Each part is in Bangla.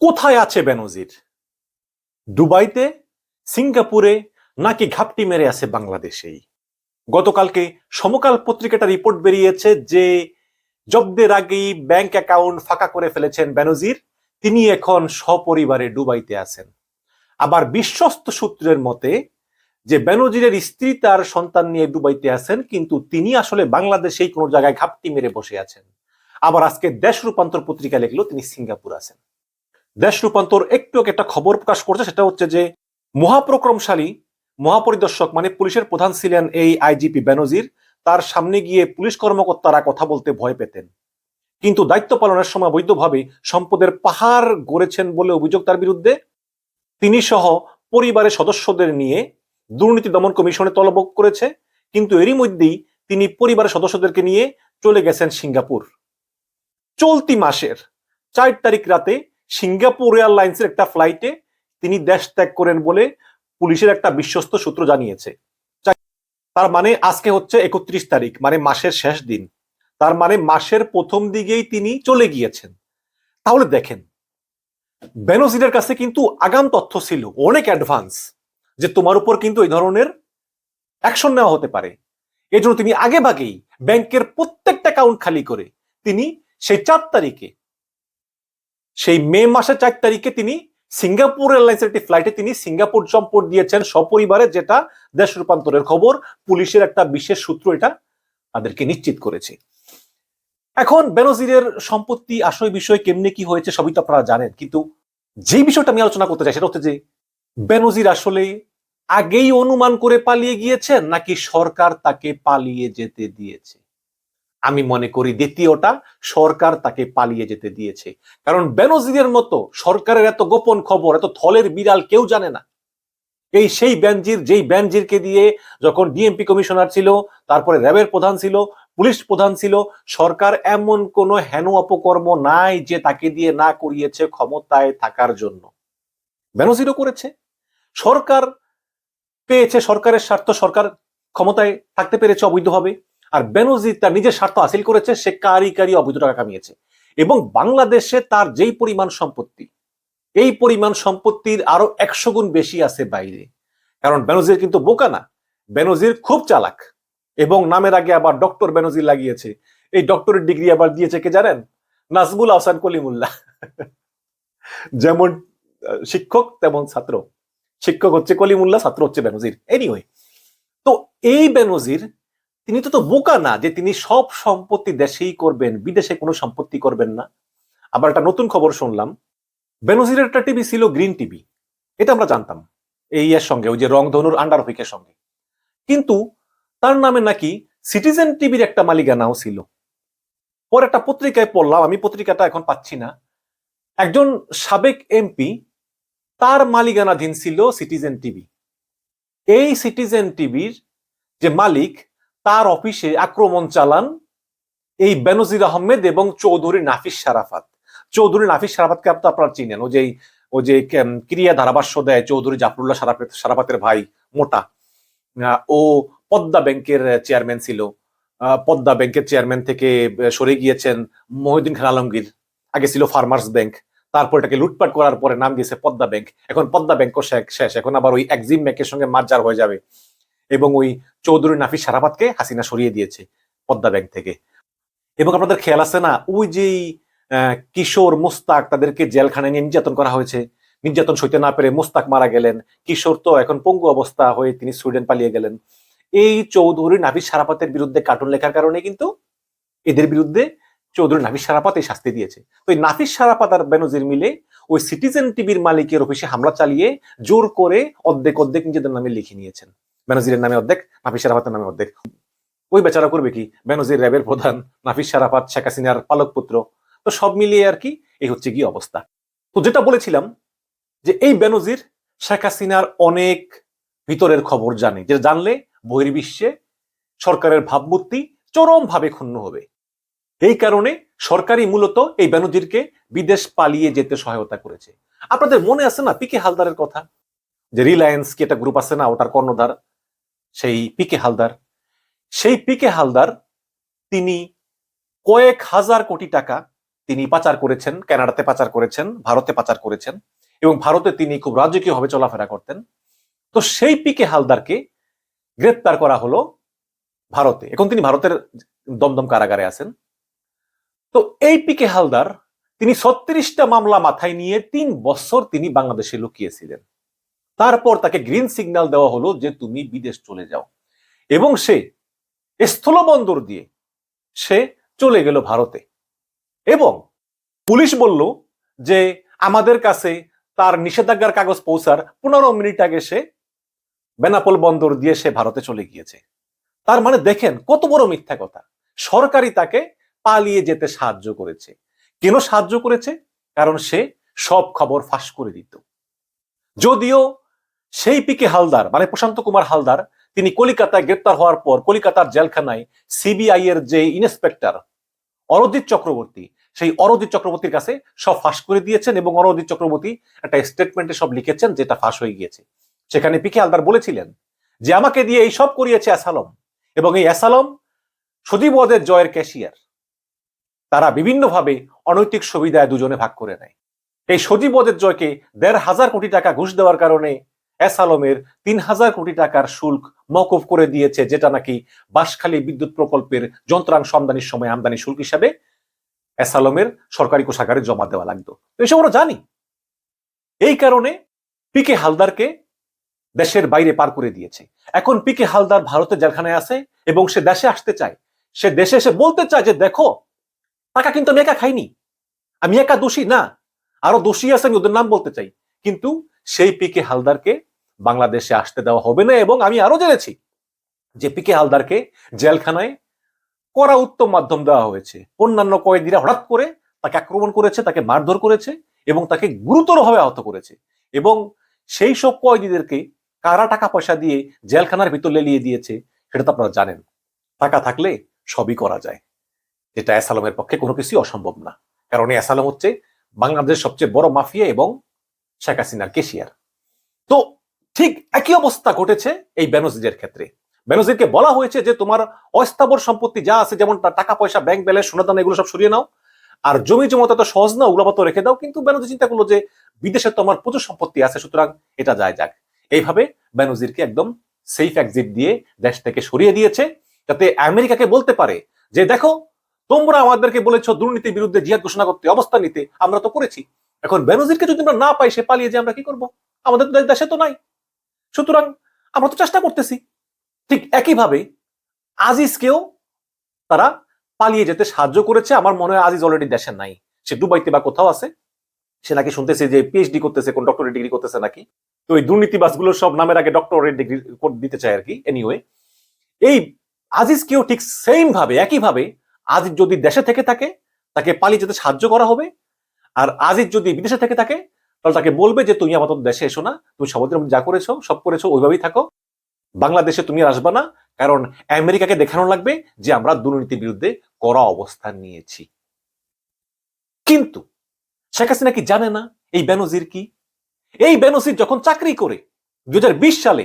কোথায় আছে বেনজির? দুবাইতে, সিঙ্গাপুরে, নাকি ঘাপটি মেরে আছে বাংলাদেশেই? গতকালকে সমকাল পত্রিকাটা রিপোর্ট বেরিয়েছে যে জব্দের আগেই ব্যাংক অ্যাকাউন্ট ফাঁকা করে ফেলেছেন বেনজির। তিনি এখন সপরিবারে দুবাইতে আছেন। আবার বিশ্বস্ত সূত্রের মতে, যে বেনজিরের স্ত্রী তার সন্তান নিয়ে দুবাইতে আছেন, কিন্তু তিনি আসলে বাংলাদেশেই কোনো জায়গায় ঘাপটি মেরে বসে আছেন। আবার আজকে দেশ রূপান্তর পত্রিকা লিখলো তিনি সিঙ্গাপুর আছেন। দেশ রূপান্তর একটু একটা খবর প্রকাশ করছে, সেটা হচ্ছে যে মহাপ্রক্রমশালী, মহাপরিদর্শক মানে পুলিশের প্রধান ছিলেন এই আইজিপি ব্যানজির তার সামনে গিয়ে পুলিশ কর্মকর্তারা কথা বলতে ভয় পেতেন। কিন্তু দায়িত্ব পালনের সময় বৈধভাবে সম্পদের পাহাড় গড়েছেন বলে অভিযোগ তার বিরুদ্ধে। তিনি সহ পরিবারের সদস্যদের নিয়ে দুর্নীতি দমন কমিশনে তলবক করেছে। কিন্তু এরই মধ্যেই তিনি পরিবারের সদস্যদেরকে নিয়ে চলে গেছেন সিঙ্গাপুর। চলতি মাসের চার তারিখ রাতে সিঙ্গাপুর এয়ারলাইন্সের একটা ফ্লাইটে তিনি দেশ ত্যাগ করেন বলে পুলিশের একটা বিশ্বস্ত সূত্র জানিয়েছে। তার মানে আজকে হচ্ছে একত্রিশ তারিখ মানে মাসের শেষ দিন। তার মানে মাসের প্রথম দিকেই তিনি চলে গিয়েছেন। তাহলে দেখেন, বেনজিরের কাছে কিন্তু আগাম তথ্য ছিল, অনেক অ্যাডভান্স যে তোমার উপর কিন্তু এই ধরনের অ্যাকশন নেওয়া হতে পারে। এই জন্য তিনি আগে ভাগেই ব্যাংকের প্রত্যেকটা অ্যাকাউন্ট খালি করে তিনি সেই চার তারিখে সেই মে মাসের চার তারিখে তিনি সিঙ্গাপুর এয়ারলাইন্সের একটি ফ্লাইটে তিনি সিঙ্গাপুর সম্পদ দিয়েছেন সপরিবারে, যেটা দেশ রূপান্তরের খবর। পুলিশের একটা বিশেষ সূত্র এটা তাদেরকে নিশ্চিত করেছে। এখন বেনজিরের সম্পত্তি আসল বিষয় কেমনে কি হয়েছে সবই তো আপনারা জানেন, কিন্তু যে বিষয়টা আমি আলোচনা করতে চাই সেটা হচ্ছে যে বেনজির আসলে আগেই অনুমান করে পালিয়ে গিয়েছেন নাকি সরকার তাকে পালিয়ে যেতে দিয়েছে? আমি মনে করি দ্বিতীয়টা, সরকার তাকে পালিয়ে যেতে দিয়েছে। কারণ বেনজিরের মতো সরকারের এত গোপন খবর, এত থলের বিড়াল কেউ জানে না। এই সেই বেনজির, যেই বেনজিরকে দিয়ে যখন ডিএমপি কমিশনার ছিল, তারপরে র্যাবের প্রধান ছিল, পুলিশ প্রধান ছিল, সরকার এমন কোনো হেন অপকর্ম নাই যে তাকে দিয়ে না করিয়েছে ক্ষমতায় থাকার জন্য। বেনজিরও করেছে। সরকার পেয়েছে, সরকারের স্বার্থ, সরকার ক্ষমতায় থাকতে পেরেছে, অবৈধভাবে। আর বেনজির তার নিজের স্বার্থ হাসিল করেছে, সে কারি কারি অবৈধ টাকা কামিয়েছে। এবং বাংলাদেশে তার যেই পরিমাণ সম্পত্তি, এই পরিমাণ সম্পত্তির আরও একশো গুণ বেশি আছে বাইরে। কারণ বেনজির কিন্তু বোকা না। বেনজির খুব চালাক। এবং নামের আগে আবার ডক্টর বেনজির লাগিয়েছে। এই ডক্টরের ডিগ্রি আবার দিয়েছে কে জানেন? নাজবুল আহসান কলিমুল্লাহ। যেমন শিক্ষক, তেমন ছাত্র। শিক্ষক হচ্ছে কলিমুল্লাহ, ছাত্র হচ্ছে বেনজির। এনিওয়ে তো এই বেনজির তিনি তো তো বোকা না যে তিনি সব সম্পত্তি দেশেই করবেন, বিদেশে কোনো সম্পত্তি করবেন না। আবার একটা নতুন খবর শুনলাম বেনজিরের একটা টিভি ছিল গ্রিন টিভি, এটা আমরা জানতাম, এই এর সঙ্গে, ওই যে রংধনুর আন্ডার হুইকের সঙ্গে। কিন্তু তার নামে নাকি সিটিজেন টিভির একটা মালিকানাও ছিল। পরে একটা পত্রিকায় পড়লাম, আমি পত্রিকাটা এখন পাচ্ছি না। একজন সাবেক এমপি, তার মালিকানাধীন ছিল সিটিজেন টিভি। এই সিটিজেন টিভির যে মালিক তার অফিসে আক্রমণ চালান এই বেনজির আহমেদ এবং চৌধুরী নাফিস সারাফাত চৌধুরী নাফিস সারাফাতকে আপনি আপনারা চিনেন। ও যে ও যে ক্রিয়া ধারাভাষ্য দেয় চৌধুরী জাফরুল্লাহ সারাফাত সারাফাতের ভাই মোটা। ও পদ্মা ব্যাংকের চেয়ারম্যান ছিল। পদ্মা ব্যাংকের চেয়ারম্যান থেকে সরে গিয়েছেন মহিউদ্দিন খান আলমগীর। আগে ছিল ফার্মার্স ব্যাংক। তারপর এটাকে লুটপাট করার পরে নাম দিয়েছে পদ্মা ব্যাংক। এখন পদ্মা ব্যাংকও শেষ। এখন আবার ওই একজিম ব্যাংকের সঙ্গে মার্জার হয়ে যাবে। এবং ওই চৌধুরী নাফিস সারাফাতকে হাসিনা সরিয়ে দিয়েছে পদ্মা ব্যাংক থেকে। এবং আপনাদের খেয়াল আছে না, ওই যে কিশোর মুস্তাক তাদেরকে জেলখানায় নিয়ে নির্যাতন করা হয়েছে, নির্যাতন সইতে না পেরে মুস্তাক মারা গেলেন, কিশোর তো এখন পঙ্গু অবস্থা হয়ে তিনি সুইডেন পালিয়ে গেলেন। এই চৌধুরী নাফিস সারাপাতের বিরুদ্ধে কার্টুন লেখার কারণে কিন্তু এদের বিরুদ্ধে চৌধুরী নাফিস সারাপাত এই শাস্তি দিয়েছে। তো এই নাফিস সারাপাত আর বেনজির মিলে ওই সিটিজেন টিভির মালিকের অফিসে হামলা চালিয়ে জোর করে অর্ধেক অর্ধেক নিজেদের নামে লিখে নিয়েছেন। বেনজিরের নামে অর্ধেক, নাফিস সারাপাতের নামে অর্ধেক। ওই বেচারা করবে কি? বেনজির র্যাবের প্রধান, নাফিস সারাপাত শেখ হাসিনার পালক পুত্র। তো সব মিলিয়ে আর কি এই হচ্ছে কি অবস্থা। তো যেটা বলেছিলাম যে এই বেনজির শেখ হাসিনার অনেক ভিতরের খবর জানে যেটা জানলে বহির্বিশ্বে সরকারের ভাবমূর্তি চরমভাবে ক্ষুণ্ণ হবে। এই কারণে সরকারি মূলত এই বেনজিরকে বিদেশ পালিয়ে যেতে সহায়তা করেছে। আপনাদের মনে আছে না পিকে হালদারের কথা? যে রিলায়েন্স কি একটা গ্রুপ আছে না, ওটার কর্ণধার? সেই পিকে হালদার। সেই পিকে হালদার তিনি কয়েক হাজার কোটি টাকা তিনি পাচার করেছেন, কানাডাতে পাচার করেছেন, ভারতে পাচার করেছেন এবং ভারতে তিনি খুব রাজকীয়ভাবে চলাফেরা করতেন। তো সেই পিকে হালদারকে গ্রেপ্তার করা হলো ভারতে। এখন তিনি ভারতের দমদম কারাগারে আছেন। তো এই পিকে হালদার তিনি ছত্রিশটা মামলা মাথায় নিয়ে তিন বছর তিনি বাংলাদেশে লুকিয়েছিলেন তারপর তাকে গ্রিন সিগন্যাল দেওয়া হলো যে তুমি বিদেশ চলে যাও। এবং সে স্থলবন্দর দিয়ে সে চলে গেল ভারতে। এবং পুলিশ বলল যে আমাদের কাছে তার নিষেধাজ্ঞার কাগজ পৌঁছার পনেরো মিনিট আগে সে বেনাপোল বন্দর দিয়ে সে ভারতে চলে গিয়েছে। তার মানে দেখেন কত বড় মিথ্যা কথা। সরকারি তাকে পালিয়ে যেতে সাহায্য করেছে। কেন সাহায্য করেছে? কারণ সে সব খবর ফাঁস করে দিত। যদিও সেই পিকে হালদার মানে প্রশান্ত কুমার হালদার, তিনি কলিকাতায় গ্রেপ্তার হওয়ার পর কলিকাতার জেলখানায় সিবিআই এর যে ইন্সপেক্টর অরজিৎ চক্রবর্তী, সেই অরজিৎ চক্রবর্তীর কাছে সব ফাঁস করে দিয়েছেন এবং অরজিৎ চক্রবর্তী একটা স্টেটমেন্টে সব লিখেছেন যেটা ফাঁস হয়ে গিয়েছে। সেখানে পিকে হালদার বলেছিলেন যে, আমাকে দিয়ে এই সব করিয়েছে অ্যাসালম এবং এই অ্যাসালম সজীবদের জয়ের ক্যাশিয়ার। তারা বিভিন্নভাবে অনৈতিক সুবিধায় দুজনে ভাগ করে নেয়। এই সজীবদের জয়কে দেড় হাজার কোটি টাকা ঘুষ দেওয়ার কারণে অ্যাসালমের তিন হাজার কোটি টাকার শুল্ক মকুফ করে দিয়েছে, যেটা নাকি বাঁশখালী বিদ্যুৎ প্রকল্পের যন্ত্রাংশ আমদানির সময় আমদানি শুল্ক হিসাবে এস আলমের সরকারি কোষাগারে জমা দেওয়া লাগতো। এসব আমরা জানি। এই কারণে পিকে হালদারকে দেশের বাইরে পার করে দিয়েছে। এখন পিকে হালদার ভারতের জেলখানায় আছে এবং সে দেশে আসতে চায়, সে দেশে এসে বলতে চায় যে, দেখো, টাকা কিন্তু আমি একা খাইনি। আমি একা দোষী, না। আরও দোষী আছে আমি ওদের নাম বলতে চাই। কিন্তু সেই পিকে হালদারকে বাংলাদেশে আসতে দেওয়া হবে না এবং আমি আরও জেনেছি যে পিকে হালদারকে জেলখানায় করা উত্তম মাধ্যম দেওয়া হয়েছে। অন্যান্য কয়েদিরা হঠাৎ করে তাকে আক্রমণ করেছে, তাকে মারধর করেছে এবং তাকে গুরুতরভাবে আহত করেছে এবং সেই সব কয়েদিদেরকে কারা টাকা পয়সা দিয়ে জেলখানার ভিতর লেলিয়ে দিয়েছে সেটা তো আপনারা জানেন। টাকা থাকলে সবই করা যায়। যেটা অ্যাসালমের পক্ষে কোনো কিছুই অসম্ভব না। কারণ এই অ্যাসালম হচ্ছে বাংলাদেশের সবচেয়ে বড় মাফিয়া এবং শেখ হাসিনার কেশিয়ার। তো ঠিক একই অবস্থা ঘটেছে এই বেনজিরের ক্ষেত্রে। বেনজিরকে বলা হয়েছে যে, তোমার অস্থাবর সম্পত্তি যা আছে যেমন টাকা, পয়সা ব্যাংক ব্যালেন্স সোনাদানা, এগুলো সব সরিয়ে নাও। আর জমি জমা তো সহজ না ওগুলো রেখে দাও। কিন্তু বেনজির চিন্তা করল যে, বিদেশে তো আমার প্রচুর সম্পত্তি আছে, সুতরাং এটা যায় যাক। এইভাবে বেনজিরকে একদম সেফ এক্সিট দিয়ে দেশ থেকে সরিয়ে দিয়েছে, যাতে আমেরিকাকে বলতে পারে যে, দেখো, তোমরা আমাদেরকে বলেছ দুর্নীতির বিরুদ্ধে জিহাদ ঘোষণা করতে, অবস্থান নিতে, আমরা তো করেছি। এখন বেনজিরকে যদি আমরা না পাই, সে পালিয়ে যে আমরা কি করব? আমাদের দেশে তো নাই। সুতরাং আমরা তো চেষ্টা করতেছি। ঠিক একইভাবে আজিজকেও তারা পালিয়ে যেতে সাহায্য করেছে। আমার মনে হয় আজিজ অলরেডি দেশে নাই। সে দুবাইতে বা কোথাও আছে। সে নাকি শুনতেছে যে পিএইচডি করতেছে, কোন ডক্টরেট ডিগ্রি করতেছে নাকি। তো এই দুর্নীতিবাজগুলো সব নামের আগে ডক্টরেট ডিগ্রি দিতে চায় আর কি এনিওয়ে এই আজিজকেও ঠিক সেম ভাবে একইভাবে আজিজ যদি দেশে থেকে থাকে, তাকে পালিয়ে যেতে সাহায্য করা হবে। আর আজিজ যদি বিদেশে থেকে থাকে তাহলে তাকে বলবে যে তুমি আমাদের দেশে এসো না, তুমি মধ্যে যা করেছ, সব করেছ, ওইভাবেই থাকো। বাংলাদেশে তুমি আসবা না, কারণ আমেরিকাকে দেখানো লাগবে যে আমরা দুর্নীতির বিরুদ্ধে কড়া অবস্থান নিয়েছি। কিন্তু শেখ হাসিনা কি জানে না এই বেনজির কি? এই বেনজির যখন চাকরি করে, দুই হাজার বিশ সালে,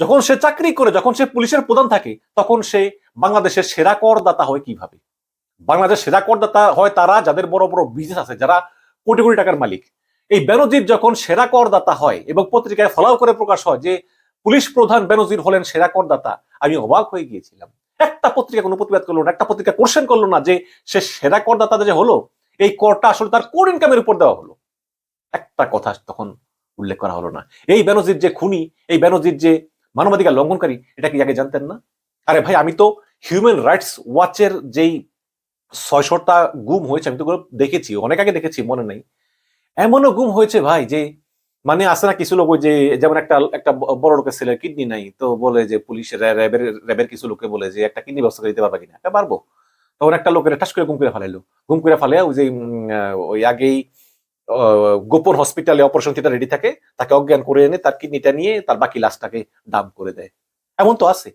যখন সে চাকরি করে, যখন সে পুলিশের প্রধান থাকে, তখন সে বাংলাদেশের সেরা করদাতা হয় কীভাবে? বাংলাদেশ সেরা করদাতা হয় তারা, যাদের বড় বড় বিজনেস আছে, যারা কোটি কোটি টাকার মালিক। এই বেনজির যখন সেরা করদাতা হয় এবং পত্রিকায় ফলাও করে প্রকাশ হয় যে পুলিশ প্রধান বেনজির হলেন সেরা করদাতা, আমি অবাক হয়ে গিয়েছিলাম। একটা পত্রিকা কোনো প্রতিবাদ করল না, একটা পত্রিকা কোশ্চেন করল না যে সে সেরা করদাতা যে হলো, এই করটা আসলে তার কোর ইনকামের উপর দেওয়া হলো? একটা কথা তখন উল্লেখ করা হলো না। এই বেনজির যে খুনি, এই বেনজির যে মানবাধিকার লঙ্ঘনকারী, এটা কি আগে জানতেন না? আরে ভাই, আমি তো হিউম্যান রাইটস ওয়াচের যেই ছয়শটা গুম হয়েছে, আমি তো দেখেছি, অনেক আগে দেখেছি, মনে নেই। এমনও গুম হয়েছে ভাই যে মানে আসে না কিছু লোক যে, যেমন একটা একটা বড় লোকের ছেলের কিডনি নাই, তো বলে যে পুলিশের র্যাবের র্যাবের কিছু লোকে বলে যে একটা কিডনি ব্যবস্থা করে দিতে পারবে কিনা একটা পারব। তখন একটা লোকের ঠাস করে গুম করে ফেলাইলো। গুম করে ফেলে ওই যে ওই আগেই গোপন হসপিটালে অপারেশন থিয়েটার রেডি থাকে, তাকে অজ্ঞান করে এনে তার কিডনিটা নিয়ে তার বাকি লাশটাকে দাম করে দেয়। এমন তো আছে।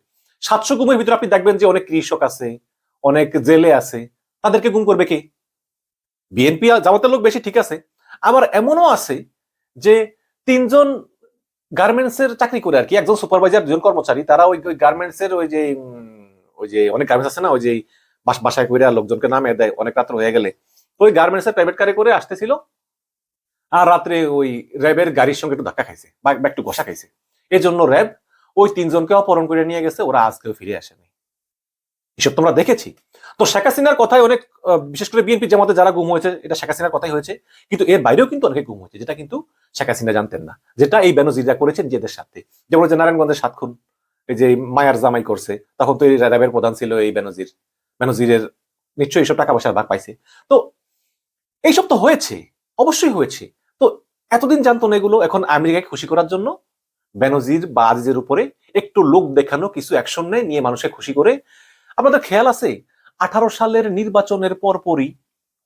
সাতশো গুমের ভিতরে আপনি দেখবেন যে অনেক কৃষক আছে, অনেক জেলে আছে, তাদেরকে গুম করবে কে? বিএনপি জামাতের লোক বেশি ঠিক আছে। আবার এমনও আছে যে তিনজন গার্মেন্টস এর চাকরি করে আর কি, একজন সুপারভাইজার দুজন কর্মচারী, তারা ওই গার্মেন্টস এর ওই যে ওই যে অনেক গার্মেন্টস আছে না, ওই যে বাসায় করে লোকজনকে নামে দেয়, অনেক রাত্র হয়ে গেলে। ওই গার্মেন্টসের প্রাইভেট কারে করে আসতেছিল আর রাত্রে ওই র্যাবের গাড়ির সঙ্গে একটু ধাক্কা খাইছে, বা একটু ঘষা খাইছে। এই জন্য র্যাব ওই তিনজনকে অপহরণ করে নিয়ে গেছে, ওরা আজকেও ফিরে আসেনি। এসব তোমরা দেখেছি। তো শেখ হাসিনার কথাই অনেক বিশেষ করে বিএনপি জামাতে যারা গুম হয়েছে, এটা শেখ হাসিনার কথাই হয়েছে। কিন্তু এর বাইরেও কিন্তু অনেকে গুম হয়েছে, যেটা কিন্তু শেখ হাসিনা জানতেন না। যেটা এই বেনজিরা করেছেন নিজেদের সাথে যেমন যে নারায়ণগঞ্জের সাত খুন, এই যে মায়ার জামাই করছে তখন তো এই র্যাবের প্রধান ছিল এই বেনজির। বেনজিরের নিশ্চয়ই এইসব টাকা পয়সার ভাগ পাইছে। তো এইসব তো হয়েছে, অবশ্যই হয়েছে। তো এতদিন জানতো না এগুলো, এখন আমেরিকাকে খুশি করার জন্য বেনজির বা আজিজের উপরে একটু লোক দেখানো, কিছু অ্যাকশন নেয়, নিয়ে মানুষকে খুশি করে আপনাদের খেয়াল আছে? আঠারো সালের নির্বাচনের পরপরই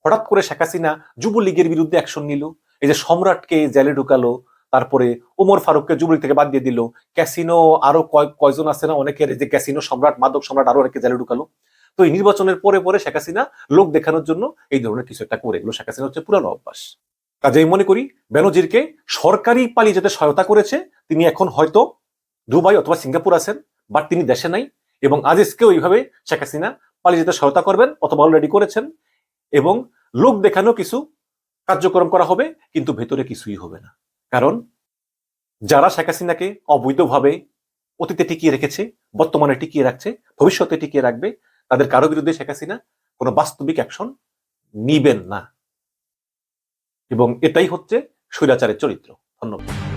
হঠাৎ করে শেখ হাসিনা যুবলীগের বিরুদ্ধে অ্যাকশন নিল। এই যে সম্রাটকে জেলে ঢুকালো, তারপরে ওমর ফারুককে যুবলীগ থেকে বাদ দিয়ে দিল। ক্যাসিনো আরও কয়, কয়জন আছে না? অনেকের যে ক্যাসিনো সম্রাট, মাদক সম্রাট আরও অনেকে জেলে ঢুকালো। তো এই নির্বাচনের পরে পরে শেখ হাসিনা লোক দেখানোর জন্য এই ধরনের কিছু একটা করে এগুলো শেখ হাসিনা হচ্ছে পুরানো অভ্যাস। কাজেই মনে করি বেনজিরকে সরকারি পালিয়ে যেতে সহায়তা করেছে। তিনি এখন হয়তো দুবাই অথবা সিঙ্গাপুর আছেন, বাট তিনি দেশে নাই। এবং আজিজকেও এইভাবে শেখ হাসিনা পালিয়ে যেতে সহায়তা করবেন অথবা অলরেডি করেছেন এবং লোক দেখানো কিছু কার্যক্রম করা হবে, কিন্তু ভেতরে কিছুই হবে না। কারণ যারা শেখ হাসিনাকে অবৈধভাবে অতীতে টিকিয়ে রেখেছে, বর্তমানে টিকিয়ে রাখছে, ভবিষ্যতে টিকিয়ে রাখবে, তাদের কারও বিরুদ্ধে শেখ হাসিনা কোনো বাস্তবিক অ্যাকশন নিবেন না। এবং এটাই হচ্ছে স্বৈরাচারের চরিত্র। ধন্যবাদ।